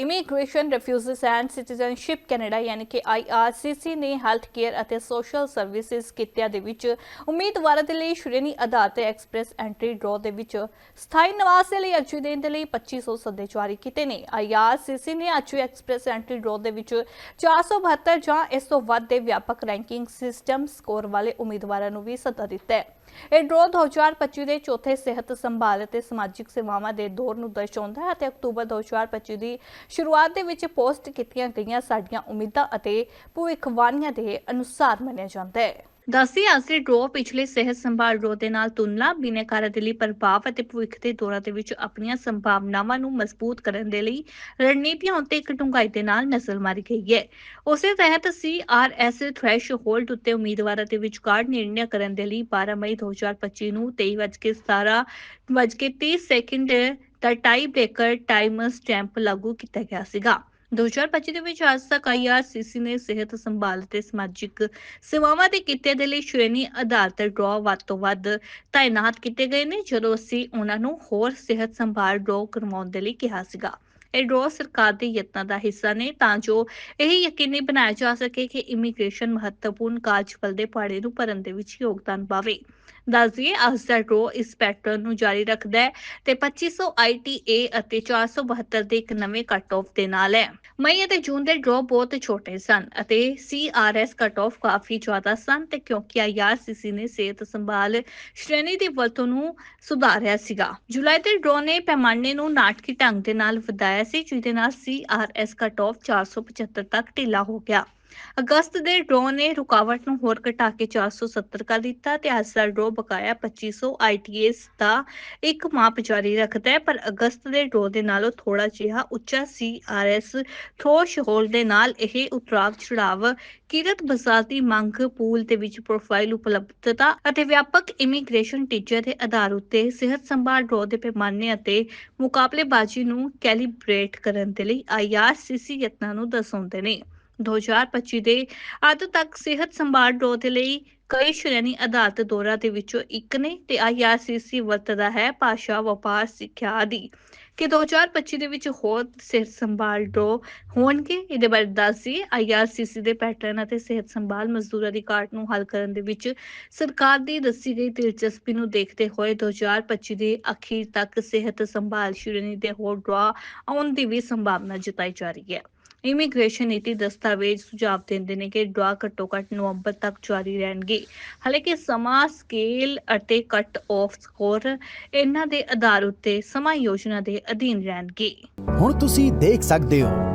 Immigration refugees and citizenship Canada ਯਾਨੀ ਕਿ IRCC ਨੇ ਹੈਲਥ ਕੇਅਰ ਅਤੇ ਸੋਸ਼ਲ ਸਰਵਿਸਿਜ਼ ਕਿੱਤਿਆਂ ਦੇ ਵਿੱਚ ਉਮੀਦਵਾਰਾਂ ਦੇ ਲਈ ਸ਼੍ਰੇਣੀ ਆਧਾਰ ਤੇ ਐਕਸਪ੍ਰੈਸ ਐਂਟਰੀ ਡਰਾਅ ਦੇ ਵਿੱਚ ਸਥਾਈ ਨਿਵਾਸ ਦੇ ਲਈ ਅਰਜ਼ੀ ਦੇਣ ਦੇ ਲਈ 2500 ਸੱਦੇ ਜਾਰੀ ਕੀਤੇ ਨੇ। IRCC ਨੇ ਅੱਜ ਐਕਸਪ੍ਰੈਸ ਐਂਟਰੀ ਡਰਾਅ ਦੇ ਵਿੱਚ 472 ਜਾਂ ਇਸ ਤੋਂ ਵੱਧ ਦੇ ਵਿਆਪਕ ਰੈਂਕਿੰਗ ਸਿਸਟਮ ਸਕੋਰ ਵਾਲੇ ਉਮੀਦਵਾਰਾਂ ਨੂੰ ਵੀ ਸੱਦਾ ਦਿੱਤਾ ਹੈ। ਇਹ ਡਰਾਅ 2025 ਦੇ ਚੌਥੇ ਸਿਹਤ ਸੰਭਾਲ ਅਤੇ ਸਮਾਜਿਕ ਸੇਵਾਵਾਂ ਦੇ ਦੌਰ ਨੂੰ ਦਰਸਾਉਂਦਾ ਹੈ ਅਤੇ ਅਕਤੂਬਰ 2025 ਦੀ ਸ਼ੁਰੂਆਤ ਦੇ ਵਿੱਚ ਪੋਸਟ ਕੀਤੀਆਂ ਗਈਆਂ ਸਾਡੀਆਂ ਉਮੀਦਾਂ ਅਤੇ ਭਵਿੱਖਬਾਣੀਆਂ ਦੇ ਅਨੁਸਾਰ ਮੰਨਿਆ ਜਾਂਦਾ ਹੈ। ਦਸੀ ਆਸਰੀ ਡਰੋ ਪਿਛਲੇ ਸਿਹਤ ਸੰਭਾਲ ਡਰੋ ਦੇ ਨਾਲ ਤੁਲਨਾ ਬਿਨੇਕਾਰ ਦੇ ਲਈ ਪ੍ਰਭਾਵ ਅਤੇ ਭਵਿੱਖ ਦੇ ਦੌਰਾਂ ਦੇ ਵਿੱਚ ਆਪਣੀਆਂ ਸੰਭਾਵਨਾਵਾਂ ਨੂੰ ਮਜ਼ਬੂਤ ਕਰਨ ਦੇ ਲਈ ਰਣਨੀਤੀਆਂ ਉੱਤੇ ਇੱਕ ਡੂੰਘਾਈ ਦੇ ਨਾਲ ਨਜ਼ਰ ਮਾਰੀ ਗਈ ਹੈ। ਉਸੇ ਤਹਿਤ ਸੀਆਰਐਸ ਥ੍ਰੈਸ਼ਹੋਲਡ ਉੱਤੇ ਉਮੀਦਵਾਰਾਂ ਦੇ ਵਿਚਕਾਰ ਨਿਰਣੈ ਕਰਨ ਦੇ ਲਈ 12 ਮਈ 2025 ਨੂੰ 23:17 ਵਜੇ 30 ਸੈਕਿੰਡ ਦਾ ਟਾਈ ਬ੍ਰੇਕਰ ਟਾਈਮ ਸਟੈਂਪ ਲਾਗੂ ਕੀਤਾ ਗਿਆ ਸੀਗਾ। 2025 ਦੇ ਵਿੱਚ ਅੱਜ ਤੱਕ ਆਈਆਰਸੀਸੀ ਨੇ ਸਿਹਤ ਸੰਭਾਲ ਤੇ ਸਮਾਜਿਕ ਸੇਵਾਵਾਂ ਦੇ ਕਿੱਤੇ ਦੇ ਲਈ ਸ਼੍ਰੇਣੀ ਆਧਾਰ ਤੇ ਡਰਾਅ ਵੱਧ ਤੋਂ ਵੱਧ ਤਾਇਨਾਤ ਕੀਤੇ ਗਏ ਨੇ, ਜਦੋਂ ਅਸੀਂ ਉਹਨਾਂ ਨੂੰ ਹੋਰ ਸਿਹਤ ਸੰਭਾਲ ਡਰਾਅ ਕਰਵਾਉਣ ਦੇ ਲਈ ਕਿਹਾ ਸੀਗਾ। ਇਹ ਡਰੋ ਸਰਕਾਰ ਦੇ ਯਤਨਾਂ ਦਾ ਹਿੱਸਾ ਨੇ, ਤਾਂ ਜੋ ਇਹ ਯਕੀਨੀ ਬਣਾਇਆ ਜਾ ਸਕੇ ਕਿ ਇਮੀਗ੍ਰੇਸ਼ਨ ਮਹੱਤਵਪੂਰਨ ਕਾਰਜਬਲ ਦੇ ਪਾੜੇ ਨੂੰ ਭਰਨ ਦੇ ਵਿੱਚ ਯੋਗਦਾਨ ਪਾਵੇ। ਦੱਸਦੀਏ ਅੱਜ ਦਾ ਡਰਾਅ ਇਸ ਪੈਟਰਨ ਨੂੰ ਜਾਰੀ ਰੱਖਦਾ ਹੈ ਤੇ 2500 ITA ਅਤੇ 472 ਦੇ ਇੱਕ ਨਵੇਂ ਕੱਟ ਆਫ ਦੇ ਨਾਲ ਹੈ। ਮਈ ਅਤੇ ਜੂਨ ਦੇ ਡਰਾਅ ਬਹੁਤ ਛੋਟੇ ਸਨ ਅਤੇ CRS ਕੱਟ ਆਫ ਕਾਫੀ ਜ਼ਿਆਦਾ ਸਨ ਤੇ ਕਿਉਂਕਿ IRCC ਨੇ ਸਿਹਤ ਸੰਭਾਲ ਸ਼੍ਰੇਣੀ ਦੀ ਵਰਤੋਂ ਨੂੰ ਸੁਧਾਰਿਆ ਸੀਗਾ। ਜੁਲਾਈ ਦੇ ਡਰੋ ਨੇ ਪੈਮਾਨੇ ਨੂੰ ਨਾਟਕੀ ਢੰਗ ਦੇ ਨਾਲ ਵਧਾਇਆ ਸੀ, ਜਿਹਦੇ ਨਾਲ CRS ਕੱਟ ਆਫ 475 ਤੱਕ ਢਿੱਲਾ ਹੋ ਗਿਆ। ਅਗਸਤ ਦੇ ਡਰਾਅ ਨੇ ਰੁਕਾਵਟ ਨੂੰ ਹੋਰ ਘਟਾ ਕੇ 470 ਕਰ ਦਿੱਤਾ ਤੇ ਅੱਜ ਦਾ ਡਰਾਅ ਬਕਾਇਆ 2500 ITAs ਦਾ ਇੱਕ ਮਾਪ ਜਾਰੀ ਰੱਖਦਾ ਹੈ, ਪਰ ਅਗਸਤ ਦੇ ਡਰਾਅ ਦੇ ਨਾਲੋਂ ਥੋੜਾ ਜਿਹਾ ਉੱਚਾ CRS ਥ੍ਰੈਸ਼ਹੋਲਡ ਦੇ ਨਾਲ ਇਹ ਉਤਰਾਵ ਚੜਾਵ, ਕਿਰਤ ਬਾਜ਼ਾਰ ਦੀ ਮੰਗ, ਪੂਲ ਦੇ ਵਿੱਚ ਪ੍ਰੋਫਾਈਲ ਉਪਲਬਧਤਾ ਅਤੇ ਵਿਆਪਕ ਇਮੀਗ੍ਰੇਸ਼ਨ ਟੀਚਰ ਦੇ ਆਧਾਰ ਉੱਤੇ ਸਿਹਤ ਸੰਭਾਲ ਡਰੋ ਦੇ ਪੈਮਾਨੇ ਅਤੇ ਮੁਕਾਬਲੇਬਾਜ਼ੀ ਨੂੰ ਕੈਲੀਬ੍ਰੇਟ ਕਰਨ ਦੇ ਲਈ IRCC ਯਤਨਾਂ ਨੂੰ ਦਰਸਾਉਂਦੇ ਨੇ। 2025 ਦੇ ਅੱਧ ਤੱਕ ਸਿਹਤ ਸੰਭਾਲ ਡਰਾਅ ਦੇ ਲਈ ਕਈ ਸ਼੍ਰੇਣੀ ਆਧਾਰਿਤ ਦੌਰਾ ਦੇ ਵਿੱਚੋਂ ਇੱਕ ਨੇ ਤੇ IRCC ਵਰਤਦਾ ਹੈ ਭਾਸ਼ਾ, ਵਪਾਰ, ਸਿੱਖਿਆ ਆਦਿ। ਕਿ 2025 ਦੇ ਵਿੱਚ ਹੋਰ ਸਿਹਤ ਸੰਭਾਲ ਡਰਾਅ ਹੋਣਗੇ, ਇਹਦੇ ਬਾਰੇ ਦੱਸੀਏ IRCC ਦੇ ਪੈਟਰਨ ਅਤੇ ਸਿਹਤ ਸੰਭਾਲ ਮਜ਼ਦੂਰਾਂ ਦੀ ਘਾਟ ਨੂੰ ਹੱਲ ਕਰਨ ਦੇ ਵਿੱਚ ਸਰਕਾਰ ਦੀ ਦੱਸੀ ਗਈ ਦਿਲਚਸਪੀ ਨੂੰ ਦੇਖਦੇ ਹੋਏ 2025 ਦੇ ਅਖੀਰ ਤੱਕ ਸਿਹਤ ਸੰਭਾਲ ਸ਼੍ਰੇਣੀ ਦੇ ਹੋਰ ਡਰਾਅ ਆਉਣ ਦੀ ਵੀ ਸੰਭਾਵਨਾ ਜਤਾਈ ਜਾ ਰਹੀ ਹੈ। ਇਮੀਗ੍ਰੇਸ਼ਨ ਨੀਤੀ ਦਸਤਾਵੇਜ਼ ਸੁਝਾਅ ਦਿੰਦੇ ਨੇ ਕਿ ਡਰਾ ਘੱਟੋ ਘੱਟ ਨਵੰਬਰ ਤੱਕ ਜਾਰੀ ਰਹਿਣਗੇ। ਹਾਲਾਂਕਿ ਸਮਾਂ, ਸਕੇਲ ਅਤੇ ਕੱਟ ਆਫ ਸਕੋਰ ਇਹਨਾਂ ਦੇ ਆਧਾਰ ਉੱਤੇ ਸਮਾਂ ਯੋਜਨਾ ਦੇ ਅਧੀਨ ਰਹਿਣਗੇ। ਹੁਣ ਤੁਸੀਂ ਦੇਖ ਸਕਦੇ ਹੋ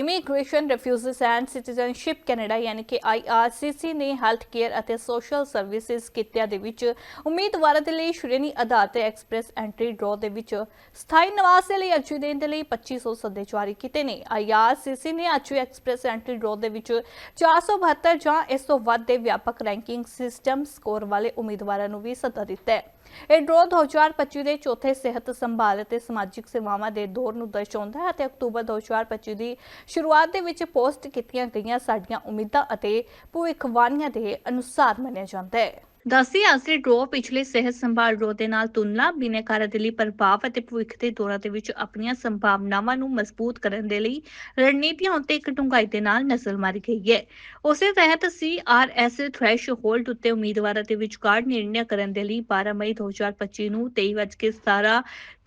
immigration refugees and citizenship Canada ਯਾਨੀ ਕਿ IRCC ਨੇ ਹੈਲਥ ਕੇਅਰ ਅਤੇ ਸੋਸ਼ਲ ਸਰਵਿਸਿਜ਼ ਕਿੱਤਿਆਂ ਦੇ ਵਿੱਚ ਉਮੀਦਵਾਰਾਂ ਦੇ ਲਈ ਸ਼੍ਰੇਣੀ ਆਧਾਰ ਤੇ ਐਕਸਪ੍ਰੈਸ ਐਂਟਰੀ ਡਰਾਅ ਦੇ ਵਿੱਚ ਸਥਾਈ ਨਿਵਾਸ ਦੇ ਲਈ ਅਰਜ਼ੀ ਦੇਣ ਦੇ ਲਈ 2500 ਸੱਦੇ ਜਾਰੀ ਕੀਤੇ ਨੇ। IRCC ਨੇ ਅੱਜ ਐਕਸਪ੍ਰੈਸ ਐਂਟਰੀ ਡਰਾਅ ਦੇ ਵਿੱਚ 472 ਜਾਂ ਇਸ ਤੋਂ ਵੱਧ ਦੇ ਵਿਆਪਕ ਰੈਂਕਿੰਗ ਸਿਸਟਮ ਸਕੋਰ ਵਾਲੇ ਉਮੀਦਵਾਰਾਂ ਨੂੰ ਵੀ ਸੱਦਾ ਦਿੱਤਾ ਹੈ। ਇਹ ਡਰਾਅ 2025 ਦੇ ਚੌਥੇ ਸਿਹਤ ਸੰਭਾਲ ਅਤੇ ਸਮਾਜਿਕ ਸੇਵਾਵਾਂ ਦੇ ਦੌਰ ਨੂੰ ਦਰਸਾਉਂਦਾ ਹੈ ਅਤੇ ਅਕਤੂਬਰ 2025 ਦੀ ਸ਼ੁਰੂਆਤ ਦੇ ਵਿੱਚ ਪੋਸਟ ਕੀਤੀਆਂ ਗਈਆਂ ਸਾਡੀਆਂ ਉਮੀਦਾਂ ਅਤੇ ਭਵਿੱਖਬਾਣੀਆਂ ਦੇ ਅਨੁਸਾਰ ਮੰਨਿਆ ਜਾਂਦਾ ਹੈ। ਦਸੀ ਆਸਰੀ ਡਰਾਅ ਪਿਛਲੇ ਸਿਹਤ ਸੰਭਾਲ ਡਰਾਅ ਦੇ ਨਾਲ ਤੁਲਨਾ, ਬਿਨੇਕਾਰ ਦੇ ਲਈ ਪ੍ਰਭਾਵ ਅਤੇ ਭਵਿੱਖ ਦੇ ਦੌਰਾਂ ਦੇ ਵਿੱਚ ਆਪਣੀਆਂ ਸੰਭਾਵਨਾਵਾਂ ਨੂੰ ਮਜ਼ਬੂਤ ਕਰਨ ਦੇ ਲਈ ਰਣਨੀਤੀਆਂ ਉੱਤੇ ਇੱਕ ਡੂੰਘਾਈ ਦੇ ਨਾਲ ਨਜ਼ਰ ਮਾਰੀ ਗਈ ਹੈ। ਉਸੇ ਤਹਿਤ ਸੀਆਰਐਸ ਥ੍ਰੈਸ਼ਹੋਲਡ ਉੱਤੇ ਉਮੀਦਵਾਰਾਂ ਦੇ ਵਿਚਕਾਰ ਨਿਰਣੈ ਕਰਨ ਦੇ ਲਈ 12 ਮਈ 2025 ਨੂੰ 23:17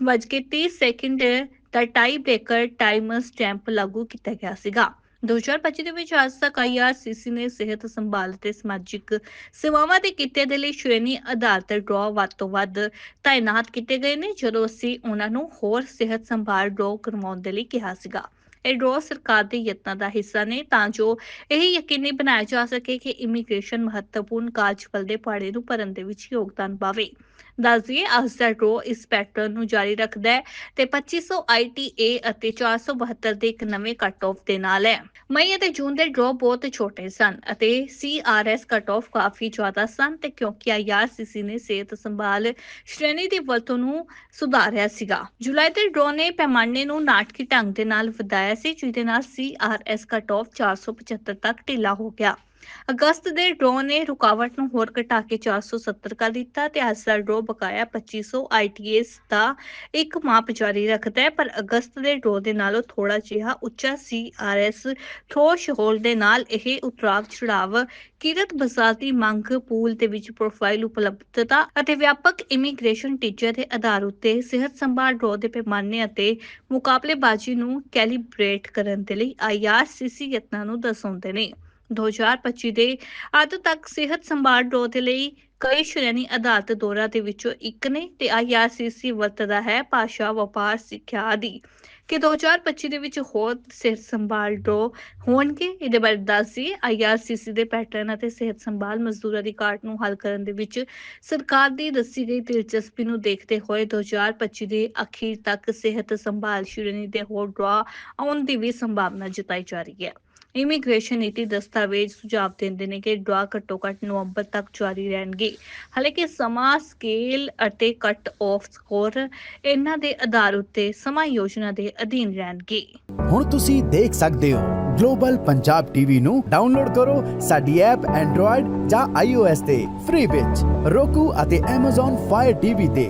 ਵਜੇ 30 ਸੈਕਿੰਡ ਦਾ ਟਾਈ ਬ੍ਰੇਕਰ ਟਾਈਮ ਸਟੈਂਪ ਲਾਗੂ ਕੀਤਾ ਗਿਆ ਸੀਗਾ। 2025 ਦੇ ਵਿੱਚ ਅੱਜ ਤੱਕ ਆਈਆਰਸੀਸੀ ਨੇ ਸਿਹਤ ਸੰਭਾਲ ਤੇ ਸਮਾਜਿਕ ਸੇਵਾਵਾਂ ਦੇ ਕਿੱਤੇ ਦੇ ਲਈ ਸ਼੍ਰੇਣੀ ਆਧਾਰ ਤੇ ਡਰਾਅ ਵੱਧ ਤੋਂ ਵੱਧ ਤਾਇਨਾਤ ਕੀਤੇ ਗਏ ਨੇ, ਜਦੋਂ ਅਸੀਂ ਉਹਨਾਂ ਨੂੰ ਹੋਰ ਸਿਹਤ ਸੰਭਾਲ ਡਰਾਅ ਕਰਵਾਉਣ ਦੇ ਲਈ ਕਿਹਾ ਸੀਗਾ। ਇਹ ਡਰੋ ਸਰਕਾਰ ਦੇ ਯਤਨਾਂ ਦਾ ਹਿੱਸਾ ਨੇ, ਤਾਂ ਜੋ ਇਹ ਯਕੀਨੀ ਬਣਾਇਆ ਜਾ ਸਕੇ ਕਿ ਇਮੀਗ੍ਰੇਸ਼ਨ ਮਹੱਤਵਪੂਰਨ ਕਾਰਜਬਲ ਦੇ ਪਾੜੇ ਨੂੰ ਭਰਨ ਦੇ ਵਿੱਚ ਯੋਗਦਾਨ ਪਾਵੇ। ਦੱਸਦੀਏ ਅੱਜ ਦਾ ਇਸ ਪੈਟਰਨ ਨੂੰ ਜਾਰੀ ਰੱਖਦਾ ਹੈ ਤੇ 2500 ITA ਅਤੇ 472 ਦੇ ਇੱਕ ਨਵੇਂ ਕੱਟ ਆਫ ਦੇ ਨਾਲ ਹੈ। ਮਈ ਅਤੇ ਜੂਨ ਦੇ ਡਰੋ ਬਹੁਤ ਛੋਟੇ ਸਨ ਅਤੇ CRS ਕੱਟ ਆਫ ਕਾਫੀ ਜ਼ਿਆਦਾ ਸਨ ਤੇ ਕਿਉਂਕਿ IRCC ਨੇ ਸਿਹਤ ਸੰਭਾਲ ਸ਼੍ਰੇਣੀ ਦੀ ਵਰਤੋਂ ਨੂੰ ਸੁਧਾਰਿਆ ਸੀਗਾ। ਜੁਲਾਈ ਦੇ ਡਰੋ ਨੇ ਪੈਮਾਨੇ ਨੂੰ ਨਾਟਕੀ ਢੰਗ ਦੇ ਨਾਲ ਵਧਾਇਆ ਸੀ, ਜਿਹਦੇ ਨਾਲ CRS ਕੱਟ ਆਫ 475 ਤੱਕ ਢਿੱਲਾ ਹੋ ਗਿਆ। ਅਗਸਤ ਦੇ ਡਰੋ ਨੇ ਰੁਕਾਵਟ ਨੂੰ ਹੋਰ ਘਟਾ ਕੇ 470 ਕਰ ਦਿੱਤਾ ਤੇ ਅੱਜ ਦਾ ਡਰੋ ਬਕਾਇਆ 2500 ITAs ਦਾ ਇੱਕ ਮਾਪ ਜਾਰੀ ਰੱਖਦਾ ਹੈ, ਪਰ ਅਗਸਤ ਦੇ ਡਰੋ ਦੇ ਨਾਲੋਂ ਥੋੜਾ ਜਿਹਾ ਉੱਚਾ CRS ਥੋਸ਼ ਹੋਲ ਦੇ ਨਾਲ ਇਹ ਉਤਰਾਵ ਚੜਾਵ, ਕਿਰਤ ਬਾਜ਼ਾਰ ਦੀ ਮੰਗ, ਪੂਲ ਦੇ ਵਿੱਚ ਪ੍ਰੋਫਾਈਲ ਉਪਲਬਧਤਾ ਅਤੇ ਵਿਆਪਕ ਇਮੀਗ੍ਰੇਸ਼ਨ ਟੀਚੇ ਦੇ ਆਧਾਰ ਉੱਤੇ ਸਿਹਤ ਸੰਭਾਲ ਡਰੋ ਦੇ ਪੈਮਾਨੇ ਅਤੇ ਮੁਕਾਬਲੇਬਾਜ਼ੀ ਨੂੰ ਕੈਲੀਬ੍ਰੇਟ ਕਰਨ ਦੇ ਲਈ IRCC ਯਤਨਾਂ ਨੂੰ ਦਰਸਾਉਂਦੇ ਨੇ। 2025 ਦੇ ਅੱਧ ਤੱਕ ਸਿਹਤ ਸੰਭਾਲ ਡਰੋ ਦੇ ਲਈ ਕਈ ਸ਼੍ਰੇਣੀ ਆਧਾਰਿਤ ਦੌਰਾ ਦੇ ਵਿੱਚੋਂ ਇੱਕ ਨੇ ਤੇ IRCC ਵਰਤਦਾ ਹੈ ਭਾਸ਼ਾ, ਵਪਾਰ, ਸਿੱਖਿਆ ਆਦਿ। ਕਿ 2025 ਦੇ ਵਿੱਚ ਹੋਰ ਸਿਹਤ ਸੰਭਾਲ ਡਰੋ ਹੋਣਗੇ, ਇਹਦੇ ਬਾਰੇ ਦੱਸੀਏ IRCC ਦੇ ਪੈਟਰਨ ਅਤੇ ਸਿਹਤ ਸੰਭਾਲ ਮਜ਼ਦੂਰਾਂ ਦੀ ਘਾਟ ਨੂੰ ਹੱਲ ਕਰਨ ਦੇ ਵਿੱਚ ਸਰਕਾਰ ਦੀ ਦੱਸੀ ਗਈ ਦਿਲਚਸਪੀ ਨੂੰ ਦੇਖਦੇ ਹੋਏ 2025 ਦੇ ਅਖੀਰ ਤੱਕ ਸਿਹਤ ਸੰਭਾਲ ਸ਼੍ਰੇਣੀ ਦੇ ਹੋਰ ਡਰਾ ਆਉਣ ਦੀ ਵੀ ਸੰਭਾਵਨਾ ਜਤਾਈ ਜਾ ਰਹੀ ਹੈ। ਇਮੀਗ੍ਰੇਸ਼ਨ ਨੀਤੀ ਦਸਤਾਵੇਜ਼ ਸੁਝਾਅ ਦਿੰਦੇ ਨੇ ਕਿ ਡਰਾ ਘੱਟੋ ਘੱਟ ਨਵੰਬਰ ਤੱਕ ਜਾਰੀ ਰਹਿਣਗੇ। ਹਾਲਾਂਕਿ ਸਮਾਂ, ਸਕੇਲ ਅਤੇ ਕੱਟ ਆਫ ਸਕੋਰ ਇਹਨਾਂ ਦੇ ਆਧਾਰ ਉੱਤੇ ਸਮਾਂ ਯੋਜਨਾ ਦੇ ਅਧੀਨ ਰਹਿਣਗੇ। ਹੁਣ ਤੁਸੀਂ ਦੇਖ ਸਕਦੇ ਹੋ, ਗਲੋਬਲ ਪੰਜਾਬ ਟੀਵੀ ਨੂੰ ਡਾਊਨਲੋਡ ਕਰੋ ਸਾਡੀ ਐਪ ਐਂਡਰੋਇਡ ਜਾਂ iOS ਤੇ, ਫ੍ਰੀ ਵਿੱਚ roku ਅਤੇ Amazon Fire TV ਤੇ।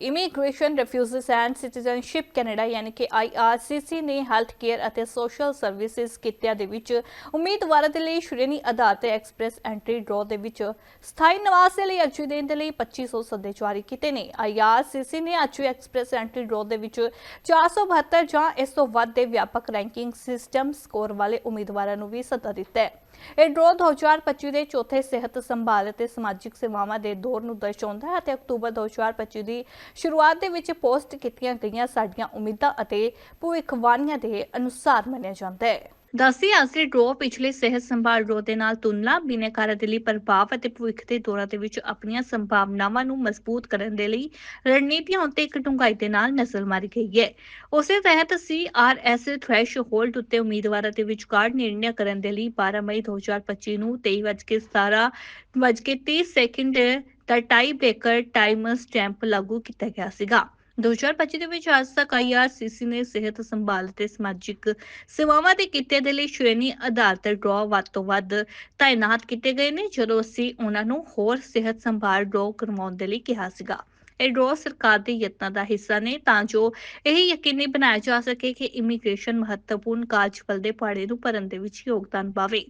immigration refugees and citizenship Canada ਯਾਨੀ ਕਿ IRCC ਨੇ ਹੈਲਥ ਕੇਅਰ ਅਤੇ ਸੋਸ਼ਲ ਸਰਵਿਸਿਜ਼ ਕਿੱਤਿਆਂ ਦੇ ਵਿੱਚ ਉਮੀਦਵਾਰਾਂ ਦੇ ਲਈ ਸ਼੍ਰੇਣੀ ਆਧਾਰ ਤੇ ਐਕਸਪ੍ਰੈਸ ਐਂਟਰੀ ਡਰਾਅ ਦੇ ਵਿੱਚ ਸਥਾਈ ਨਿਵਾਸ ਦੇ ਲਈ ਅਰਜ਼ੀ ਦੇਣ ਦੇ ਲਈ 2500 ਸੱਦੇ ਜਾਰੀ ਕੀਤੇ ਨੇ। IRCC ਨੇ ਅਰਜ਼ੀ ਐਕਸਪ੍ਰੈਸ ਐਂਟਰੀ ਡਰਾਅ ਦੇ ਵਿੱਚ 472 ਜਾਂ ਇਸ ਤੋਂ ਵੱਧ ਦੇ ਵਿਆਪਕ ਰੈਂਕਿੰਗ ਸਿਸਟਮ ਸਕੋਰ ਵਾਲੇ ਉਮੀਦਵਾਰਾਂ ਨੂੰ ਵੀ ਸੱਦਾ ਦਿੱਤਾ ਹੈ। ਇਹ ਡਰਾਅ 2025 ਦੇ ਚੌਥੇ ਸਿਹਤ ਸੰਭਾਲ ਅਤੇ ਸਮਾਜਿਕ ਸੇਵਾਵਾਂ ਦੇ ਦੌਰ ਨੂੰ ਦਰਸਾਉਂਦਾ ਹੈ ਅਤੇ ਅਕਤੂਬਰ 2025 ਦੀ ਸ਼ੁਰੂਆਤ ਦੇ ਵਿੱਚ ਪੋਸਟ ਕੀਤੀਆਂ ਗਈਆਂ ਸਾਡੀਆਂ ਉਮੀਦਾਂ ਅਤੇ ਭਵਿੱਖਬਾਣੀਆਂ ਦੇ ਅਨੁਸਾਰ ਮੰਨਿਆ ਜਾਂਦਾ ਹੈ। ਦਸੀ ਅਸਲੀ ਡਰੋ ਪਿਛਲੇ ਸਿਹਤ ਸੰਭਾਲ ਡਰੋ ਦੇ ਨਾਲ ਤੁਲਨਾ, ਬਿਨੇਕਾਰ ਦੇ ਲਈ ਪ੍ਰਭਾਵ ਅਤੇ ਭਵਿੱਖ ਦੇ ਦੌਰਾਂ ਦੇ ਵਿੱਚ ਆਪਣੀਆਂ ਸੰਭਾਵਨਾਵਾਂ ਨੂੰ ਮਜ਼ਬੂਤ ਕਰਨ ਦੇ ਲਈ ਰਣਨੀਤੀਆਂ ਉੱਤੇ ਇੱਕ ਡੂੰਘਾਈ ਦੇ ਨਾਲ ਨਜ਼ਰ ਮਾਰੀ ਗਈ ਹੈ। ਉਸੇ ਤਹਿਤ ਸੀਆਰਐਸ ਥ੍ਰੈਸ਼ਹੋਲਡ ਉੱਤੇ ਉਮੀਦਵਾਰਾਂ ਦੇ ਵਿਚਕਾਰ ਨਿਰਣੈ ਕਰਨ ਦੇ ਲਈ 12 ਮਈ 2025 ਨੂੰ 23:17 ਵਜੇ 30 ਸੈਕਿੰਡ ਦਾ ਟਾਈ ਬ੍ਰੇਕਰ ਟਾਈਮ ਸਟੈਂਪ ਲਾਗੂ ਕੀਤਾ ਗਿਆ ਸੀਗਾ। 2025 ਦੇ ਵਿੱਚ ਅੱਜ ਤੱਕ ਆਈਆਰਸੀਸੀ ਨੇ ਸਿਹਤ ਸੰਭਾਲ ਤੇ ਸਮਾਜਿਕ ਸੇਵਾਵਾਂ ਦੇ ਕਿੱਤੇ ਦੇ ਲਈ ਸ਼੍ਰੇਣੀ ਆਧਾਰਿਤ ਡਰਾਅ ਵੱਧ ਤੋਂ ਵੱਧ ਤਾਇਨਾਤ ਕੀਤੇ ਗਏ ਨੇ, ਜਦੋਂ ਅਸੀਂ ਉਹਨਾਂ ਨੂੰ ਹੋਰ ਸਿਹਤ ਸੰਭਾਲ ਡਰਾਅ ਕਰਵਾਉਣ ਦੇ ਲਈ ਕਿਹਾ ਸੀਗਾ। ਇਹ ਡਰੋ ਸਰਕਾਰ ਦੇ ਯਤਨਾਂ ਦਾ ਹਿੱਸਾ ਨੇ, ਤਾਂ ਜੋ ਇਹ ਯਕੀਨੀ ਬਣਾਇਆ ਜਾ ਸਕੇ ਕਿ ਇਮੀਗ੍ਰੇਸ਼ਨ ਮਹੱਤਵਪੂਰਨ ਕਾਰਜਬਲ ਦੇ ਪਾੜੇ ਨੂੰ ਭਰਨ ਦੇ ਵਿੱਚ ਯੋਗਦਾਨ ਪਾਵੇ।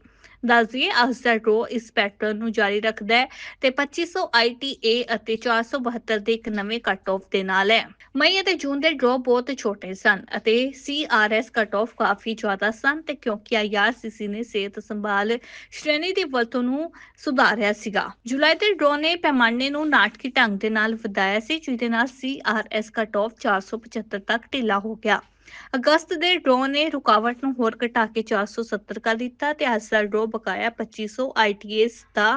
ਦੱਸਦੀਏ ਅੱਜ ਦਾ ਇਸ ਪੈਟਰਨ ਨੂੰ ਜਾਰੀ ਰੱਖਦਾ ਹੈ ਤੇ 2500 ITA ਅਤੇ 472 ਦੇ ਇੱਕ ਨਵੇਂ ਕੱਟ ਆਫ ਦੇ ਨਾਲ ਹੈ। ਮਈ ਅਤੇ ਜੂਨ ਦੇ ਡਰਾਅ ਬਹੁਤ ਛੋਟੇ ਸਨ ਅਤੇ CRS ਕੱਟ ਆਫ ਕਾਫੀ ਜ਼ਿਆਦਾ ਸਨ ਤੇ ਕਿਉਂਕਿ IRCC ਨੇ ਸਿਹਤ ਸੰਭਾਲ ਸ਼੍ਰੇਣੀ ਦੀ ਵਰਤੋਂ ਨੂੰ ਸੁਧਾਰਿਆ ਸੀਗਾ। ਜੁਲਾਈ ਦੇ ਡਰਾਅ ਨੇ ਪੈਮਾਨੇ ਨੂੰ ਨਾਟਕੀ ਢੰਗ ਦੇ ਨਾਲ ਵਧਾਇਆ ਸੀ, ਜਿਹਦੇ ਨਾਲ CRS ਕੱਟ ਆਫ 475 ਤੱਕ ਢਿੱਲਾ ਹੋ ਗਿਆ। ਅਗਸਤ ਦੇ ਡਰੋ ਨੇ ਰੁਕਾਵਟ ਨੂੰ ਹੋਰ ਘਟਾ ਕੇ 470 ਕਰ ਦਿੱਤਾ ਤੇ ਅੱਜ ਦਾ ਡਰੋ ਬਕਾਇਆ 2500 ITAs ਦਾ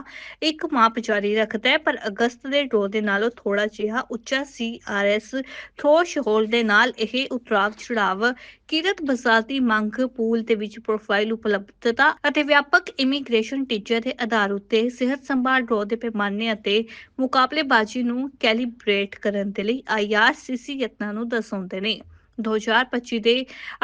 ਇੱਕ ਮਾਪ ਜਾਰੀ ਰੱਖਦਾ ਹੈ, ਪਰ ਅਗਸਤ ਦੇ ਡਰੋ ਦੇ ਨਾਲੋਂ ਥੋੜਾ ਜਿਹਾ ਉੱਚਾ CRS ਥੋਸ਼ ਹੋਲ ਦੇ ਨਾਲ ਇਹ ਉਤਰਾਵ ਚੜਾਵ, ਕਿਰਤ ਬਾਜ਼ਾਰ ਦੀ ਮੰਗ, ਪੂਲ ਦੇ ਵਿੱਚ ਪ੍ਰੋਫਾਈਲ ਉਪਲਬਧਤਾ ਅਤੇ ਵਿਆਪਕ ਇਮੀਗ੍ਰੇਸ਼ਨ ਟੀਚੇ ਦੇ ਆਧਾਰ ਉੱਤੇ ਸਿਹਤ ਸੰਭਾਲ ਡਰੋ ਦੇ ਪੈਮਾਨੇ ਅਤੇ ਮੁਕਾਬਲੇਬਾਜ਼ੀ ਨੂੰ ਕੈਲੀਬ੍ਰੇਟ ਕਰਨ ਦੇ ਲਈ IRCC ਯਤਨਾਂ ਨੂੰ ਦਰਸਾਉਂਦੇ ਨੇ। 2025 ਦੇ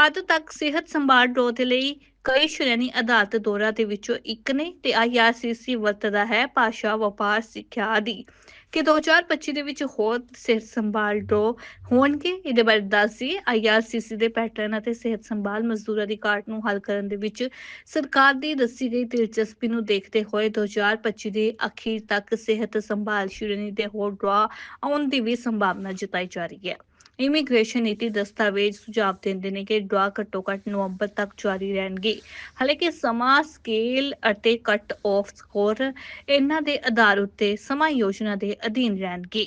ਅੱਧ ਤੱਕ ਸਿਹਤ ਸੰਭਾਲ ਡਰੋ ਦੇ ਲਈ ਕਈ ਸ਼੍ਰੇਣੀ ਆਧਾਰਿਤ ਦੌਰਾ ਦੇ ਵਿੱਚੋਂ ਇੱਕ ਨੇ ਤੇ IRCC ਵਰਤਦਾ ਹੈ ਭਾਸ਼ਾ, ਵਪਾਰ, ਸਿੱਖਿਆ ਆਦਿ। ਕਿ 2025 ਦੇ ਵਿੱਚ ਹੋਰ ਸਿਹਤ ਸੰਭਾਲ ਡਰੋ ਹੋਣਗੇ? ਇਹਦੇ ਬਾਰੇ ਦੱਸੀਏ IRCC ਦੇ ਪੈਟਰਨ ਅਤੇ ਸਿਹਤ ਸੰਭਾਲ ਮਜ਼ਦੂਰਾਂ ਦੀ ਘਾਟ ਨੂੰ ਹੱਲ ਕਰਨ ਦੇ ਵਿੱਚ ਸਰਕਾਰ ਦੀ ਦੱਸੀ ਗਈ ਦਿਲਚਸਪੀ ਨੂੰ ਦੇਖਦੇ ਹੋਏ 2025 ਦੇ ਅਖੀਰ ਤੱਕ ਸਿਹਤ ਸੰਭਾਲ ਸ਼੍ਰੇਣੀ ਦੇ ਹੋਰ ਡਰਾ ਆਉਣ ਦੀ ਵੀ ਸੰਭਾਵਨਾ ਜਤਾਈ ਜਾ ਰਹੀ ਹੈ। ਇਮੀਗ੍ਰੇਸ਼ਨ ਨੀਤੀ ਦਸਤਾਵੇਜ਼ ਸੁਝਾਅ ਦਿੰਦੇ ਨੇ ਕਿ ਡਰਾ ਘੱਟੋ ਘੱਟ ਨਵੰਬਰ ਤੱਕ ਜਾਰੀ ਰਹਿਣਗੇ। ਹਾਲਾਂਕਿ ਸਮਾਂ ਸਕੇਲ ਅਤੇ ਕੱਟ ਆਫ ਸਕੋਰ ਇਹਨਾਂ ਦੇ ਆਧਾਰ ਉੱਤੇ ਸਮਾਂ ਯੋਜਨਾ ਦੇ ਅਧੀਨ ਰਹਿਣਗੇ।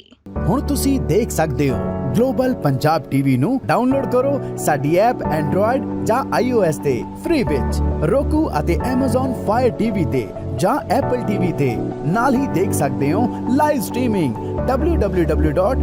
ਹੁਣ ਤੁਸੀਂ ਦੇਖ ਸਕਦੇ ਹੋ ਗਲੋਬਲ ਪੰਜਾਬ ਟੀਵੀ ਨੂੰ ਡਾਊਨਲੋਡ ਕਰੋ ਸਾਡੀ ਐਪ ਐਂਡਰੋਇਡ ਜਾਂ iOS ਤੇ ਫ੍ਰੀ ਵਿੱਚ। Roku ਅਤੇ Amazon Fire TV ਤੇ ਜਾਂ Apple TV ਤੇ। ਨਾਲ ਹੀ ਦੇਖ ਸਕਦੇ ਹੋ ਲਾਈਵ ਸਟ੍ਰੀਮਿੰਗ www